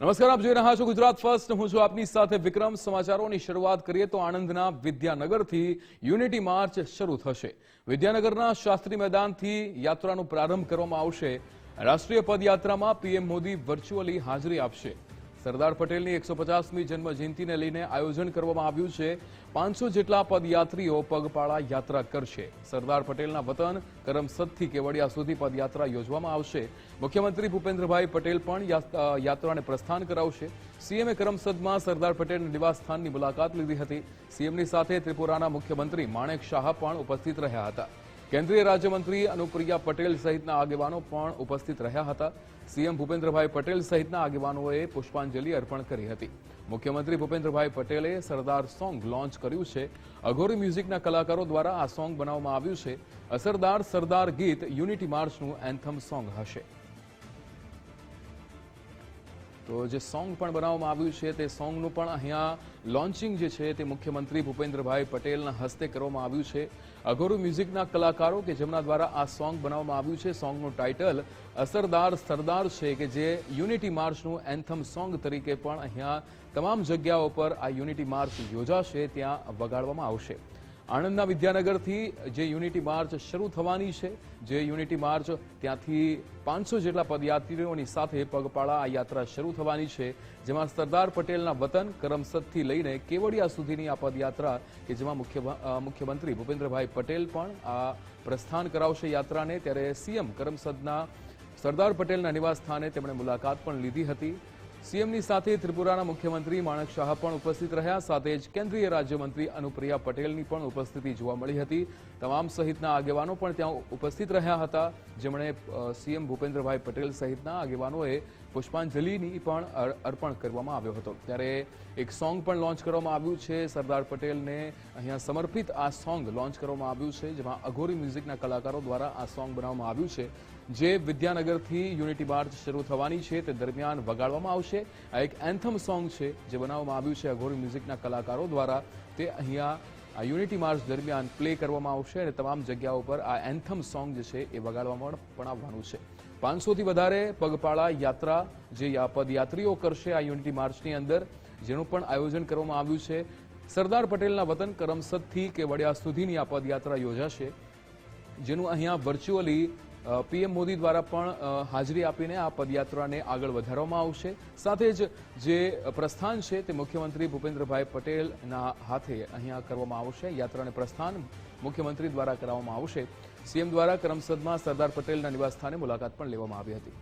નમસ્કાર, આપ જોઈ રહ્યા છો ગુજરાત ફર્સ્ટ. હું છું આપની સાથે વિક્રમ. સમાચારોની શરૂઆત કરીએ તો આણંદના વિદ્યાનગરથી યુનિટી માર્ચ શરૂ થશે. વિદ્યાનગરના શાસ્ત્રી મેદાનથી યાત્રાનો પ્રારંભ કરવામાં આવશે. રાષ્ટ્રીય પદયાત્રામાં પીએમ મોદી વર્ચ્યુઅલી હાજરી આપશે. સરદાર પટેલની એકસો પચાસમી જન્મ જયંતિને લઈને આયોજન કરવામાં આવ્યું છે. પાંચસો જેટલા પદયાત્રીઓ પગપાળા યાત્રા કરશે. સરદાર પટેલના વતન કરમસદથી કેવડિયા સુધી પદયાત્રા યોજવામાં આવશે. મુખ્યમંત્રી ભૂપેન્દ્રભાઈ પટેલ પણ યાત્રાને પ્રસ્થાન કરાવશે. સીએમએ કરમસદમાં સરદાર પટેલના નિવાસસ્થાનની મુલાકાત લીધી હતી. સીએમની સાથે ત્રિપુરાના મુખ્યમંત્રી માણેક શાહ પણ ઉપસ્થિત રહ્યા હતા. કેન્દ્રીય રાજ્યમંત્રી અનુપ્રિયા પટેલ સહિતના આગેવાનો પણ ઉપસ્થિત રહ્યા હતા. સીએમ ભૂપેન્દ્રભાઈ પટેલ સહિતના આગેવાનોએ પુષ્પાંજલિ અર્પણ કરી હતી. મુખ્યમંત્રી ભૂપેન્દ્રભાઈ પટેલે સરદાર સોંગ લોન્ચ કર્યું છે. અઘોરી મ્યુઝિકના કલાકારો દ્વારા આ સોંગ બનાવવામાં આવ્યું છે. અસરદાર સરદાર ગીત યુનિટી માર્ચનું એન્થમ સોંગ હશે. તો જે સોંગ પણ બનાવવામાં આવ્યું છે તે સોંગનું પણ અહીંયા લોન્ચિંગ જે છે તે મુખ્યમંત્રી ભૂપેન્દ્રભાઈ પટેલના હસ્તે કરવામાં આવ્યું છે. અઘોરુ મ્યુઝિકના કલાકારો કે જેમના દ્વારા આ સોંગ બનાવવામાં આવ્યું છે, સોંગનું ટાઇટલ અસરદાર સરદાર છે કે જે યુનિટી માર્ચનું એન્થમ સોંગ તરીકે પણ અહીંયા તમામ જગ્યાઓ પર આ યુનિટી માર્ચ યોજાશે, ત્યાં વગાડવામાં આવશે. આણંદના વિદ્યાનગરથી જે યુનિટી માર્ચ શરૂ થવાની છે, જે યુનિટી માર્ચ ત્યાંથી પાંચસો જેટલા પદયાત્રીઓની સાથે પગપાળા આ યાત્રા શરૂ થવાની છે, જેમાં સરદાર પટેલના વતન કરમસદથી લઈને કેવડિયા સુધીની આ પદયાત્રા કે જેમાં મુખ્ય મુખ્યમંત્રી ભૂપેન્દ્રભાઈ પટેલ પણ આ પ્રસ્થાન કરાવશે યાત્રાને, ત્યારે સીએમ કરમસદના સરદાર પટેલના નિવાસ સ્થાને તેમણે મુલાકાત પણ લીધી હતી. સીએમની સાથે ત્રિપુરાના મુખ્યમંત્રી માણક શાહ પણ ઉપસ્થિત રહ્યા. સાથે જ કેન્દ્રીય રાજ્યમંત્રી અનુપ્રિયા પટેલની પણ ઉપસ્થિતિ જોવા મળી હતી. તમામ સહિતના આગેવાનો પણ ત્યાં ઉપસ્થિત રહ્યા હતા. જેમણે સીએમ ભૂપેન્દ્રભાઈ પટેલ સહિતના આગેવાનોએ પુષ્પાંજલિની પણ અર- અર્પણ કરવામાં આવ્યો હતો. ત્યારે એક સોંગ પણ લોન્ચ કરવામાં આવ્યું છે. સરદાર પટેલને અહીંયા સમર્પિત આ સોંગ લોન્ચ કરવામાં આવ્યું છે, જેમાં અઘોરી મ્યુઝિકના કલાકારો દ્વારા આ સોંગ બનાવવામાં આવ્યું છે. જે વિદ્યાનગરથી યુનિટી માર્ચ શરૂ થવાની છે, તે દરમિયાન વગાડવામાં આવશે. આ એક એન્થમ સોંગ છે, જે બનાવવામાં આવ્યું છે અઘોરી મ્યુઝિકના કલાકારો દ્વારા. તે અહીંયા આ યુનિટી માર્ચ દરમિયાન પ્લે કરવામાં આવશે અને તમામ જગ્યાઓ પર આ એન્થમ સોંગ જે છે એ વગાડવામાં પણ આવવાનું છે. પાંચસોથી વધારે પગપાળા યાત્રા જે પદયાત્રીઓ કરશે આ યુનિટી માર્ચની અંદર, જેનું પણ આયોજન કરવામાં આવ્યું છે. સરદાર પટેલના વતન કરમસદથી કેવડિયા સુધીની આ પદયાત્રા યોજાશે, જેનું અહીંયા વર્ચ્યુઅલી પીએમ મોદી દ્વારા પણ હાજરી આપીને આ પદયાત્રાને આગળ વધારવામાં આવશે. સાથે જ જે પ્રસ્થાન છે તે મુખ્યમંત્રી ભૂપેન્દ્રભાઈ પટેલના હાથે અહીંયા કરવામાં આવશે. યાત્રાને પ્રસ્થાન મુખ્યમંત્રી દ્વારા કરાવવામાં આવશે. સીએમ દ્વારા કરમસદમાં સરદાર પટેલના નિવાસસ્થાને મુલાકાત પણ લેવામાં આવી હતી.